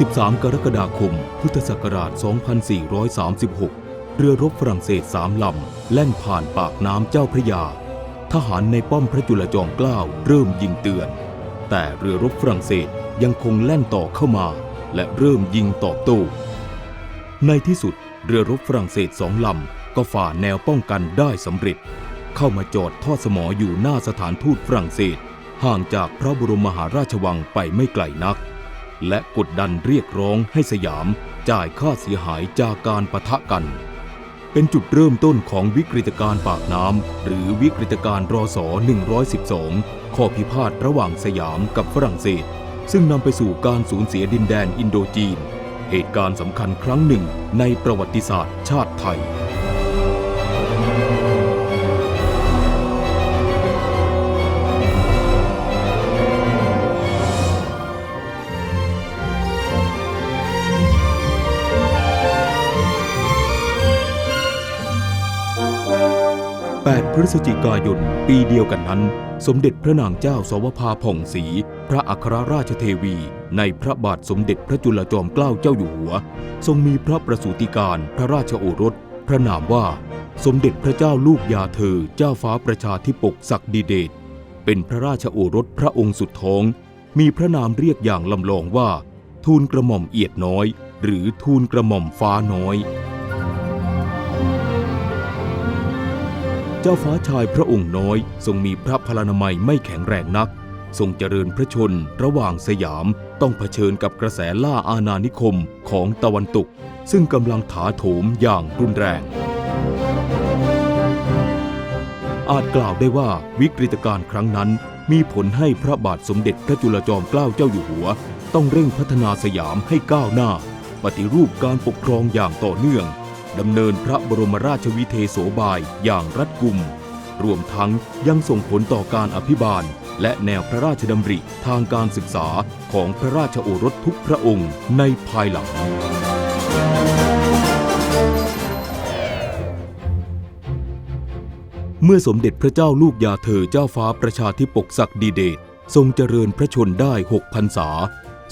13 กรกฎาคม พุทธศักราช 2436 เรือรบฝรั่งเศสสามลำ แล่นผ่านปากน้ำเจ้าพระยา ทหารในป้อมพระจุลจอมเกล้าเริ่มยิงเตือน แต่เรือรบฝรั่งเศสยังคงแล่นต่อเข้ามา และเริ่มยิงตอบโต้ ในที่สุดเรือรบฝรั่งเศสสองลำ ก็ฝ่าแนวป้องกันได้สำเร็จ เข้ามาจอดทอดสมออยู่หน้าสถานทูตฝรั่งเศส ห่างจากพระบรมมหาราชวังไปไม่ไกลนัก และกดดันเรียกร้องให้สยามจ่ายค่าเสียหายจากการปะทะกัน เป็นจุดเริ่มต้นของวิกฤตการณ์ปากน้ำหรือวิกฤตการณ์รอสอ112 ข้อพิพาทระหว่างสยามกับฝรั่งเศส ซึ่งนำไปสู่การสูญเสียดินแดนอินโดจีน เหตุการณ์สำคัญครั้งหนึ่งในประวัติศาสตร์ชาติไทย 8 พฤศจิกายน ปีเดียวกันนั้น สมเด็จพระนางเจ้าสวภาผ่องศรีพระอัครราชเทวี ในพระบาทสมเด็จพระจุลจอมเกล้าเจ้าอยู่หัว ทรงมีพระประสูติการพระราชโอรส พระนามว่า สมเด็จพระเจ้าลูกยาเธอ เจ้าฟ้าประชาธิปกศักดิเดชเป็นพระราชโอรสพระองค์สุดท้อง มีพระนามเรียกอย่างลำลองว่า ทูลกระหม่อมเอียดน้อย หรือทูลกระหม่อมฟ้าน้อย เจ้าฟ้าชายพระองค์น้อยทรงมีพระพลานามัยไม่แข็งแรงนัก ทรงเจริญพระชนระหว่างสยามต้องเผชิญกับกระแสล่าอาณานิคมของตะวันตก ซึ่งกำลังถาโถมอย่างรุนแรง อาจกล่าวได้ว่าวิกฤตการณ์ครั้งนั้น มีผลให้พระบาทสมเด็จพระจุลจอมเกล้าเจ้าอยู่หัว ต้องเร่งพัฒนาสยามให้ก้าวหน้า ปฏิรูปการปกครองอย่างต่อเนื่อง ดำเนินพระบรมราชวิเทโสบายอย่างรัดกุม รวมทั้งยังส่งผลต่อการอภิบาล และแนวพระราชดำริทางการศึกษาของพระราชโอรสทุกพระองค์ในภายหลังเมื่อสมเด็จพระเจ้าลูกยาเธอเจ้าฟ้าประชาธิปกศักดิเดชทรงเจริญพระชนได้หกพรรษา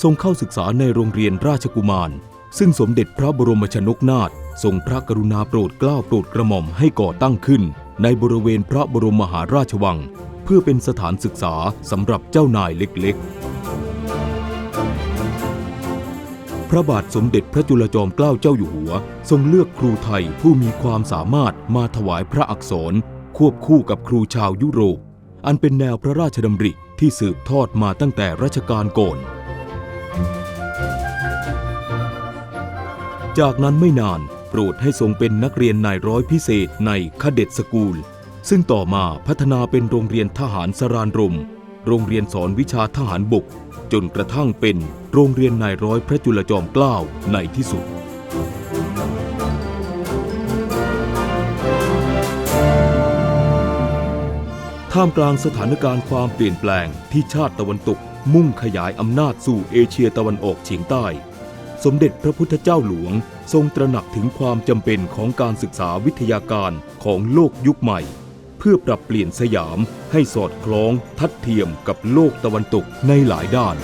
ทรงเข้าศึกษาในโรงเรียนราชกุมาร ซึ่งสมเด็จพระบรมชนกนาถทรงพระกรุณาโปรดเกล้าโปรดกระหม่อมให้ก่อตั้งขึ้น ในบริเวณพระบรมมหาราชวัง เพื่อเป็นสถานศึกษาสำหรับเจ้านายเล็กๆ พระบาทสมเด็จพระจุลจอมเกล้าเจ้าอยู่หัว ทรงเลือกครูไทยผู้มีความสามารถมาถวายพระอักษร ควบคู่กับครูชาวยุโรป อันเป็นแนวพระราชดำริที่สืบทอดมาตั้งแต่รัชกาลก่อน จากนั้นไม่นานโปรดให้ทรงเป็นนักเรียนนายร้อยพิเศษในคเด็ดสกูล ซึ่งต่อมาพัฒนาเป็นโรงเรียนทหารสรานรม โรงเรียนสอนวิชาทหารบก จนกระทั่งเป็นโรงเรียนนายร้อยพระจุลจอมเกล้าในที่สุดท่ามกลางสถานการณ์ความเปลี่ยนแปลงที่ชาติตะวันตกมุ่งขยายอำนาจสู่เอเชียตะวันออกเฉียงใต้ สมเด็จพระพุทธเจ้าหลวง ทรงตระหนักถึงความจำเป็นของการศึกษาวิทยาการของโลกยุคใหม่ เพื่อปรับเปลี่ยนสยามให้สอดคล้องทัดเทียมกับโลกตะวันตกในหลายด้าน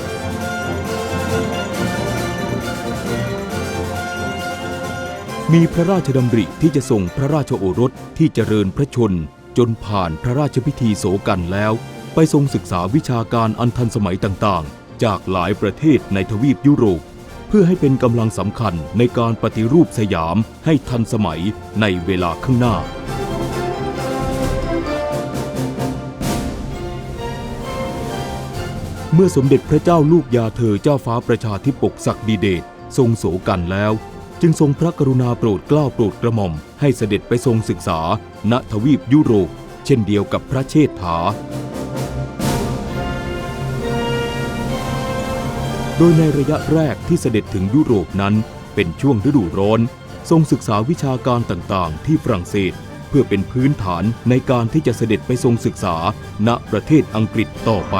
มีพระราชดำริที่จะส่งพระราชโอรสที่เจริญพระชน จนผ่านพระราชพิธีโสกันแล้ว ไปทรงศึกษาวิชาการอันทันสมัยต่างๆ จากหลายประเทศในทวีปยุโรป พื่อให้เป็นกำลังสำคัญในการปฏิรูปสยามให้ทันสมัยในเวลาข้างหน้า เมื่อสมเด็จพระเจ้าลูกยาเธอเจ้าฟ้าประชาธิปกศักดิเดชทรงโสกันแล้ว จึงทรงพระกรุณาโปรดเกล้าโปรดกระหม่อม ให้เสด็จไปทรงศึกษาณทวีปยุโรป เช่นเดียวกับพระเชษฐา โดยในระยะแรกที่เสด็จถึงยุโรปนั้นเป็นช่วงฤดูร้อน ทรงศึกษาวิชาการต่างๆ ที่ฝรั่งเศส เพื่อเป็นพื้นฐานในการที่จะเสด็จไปทรงศึกษาณประเทศอังกฤษต่อไป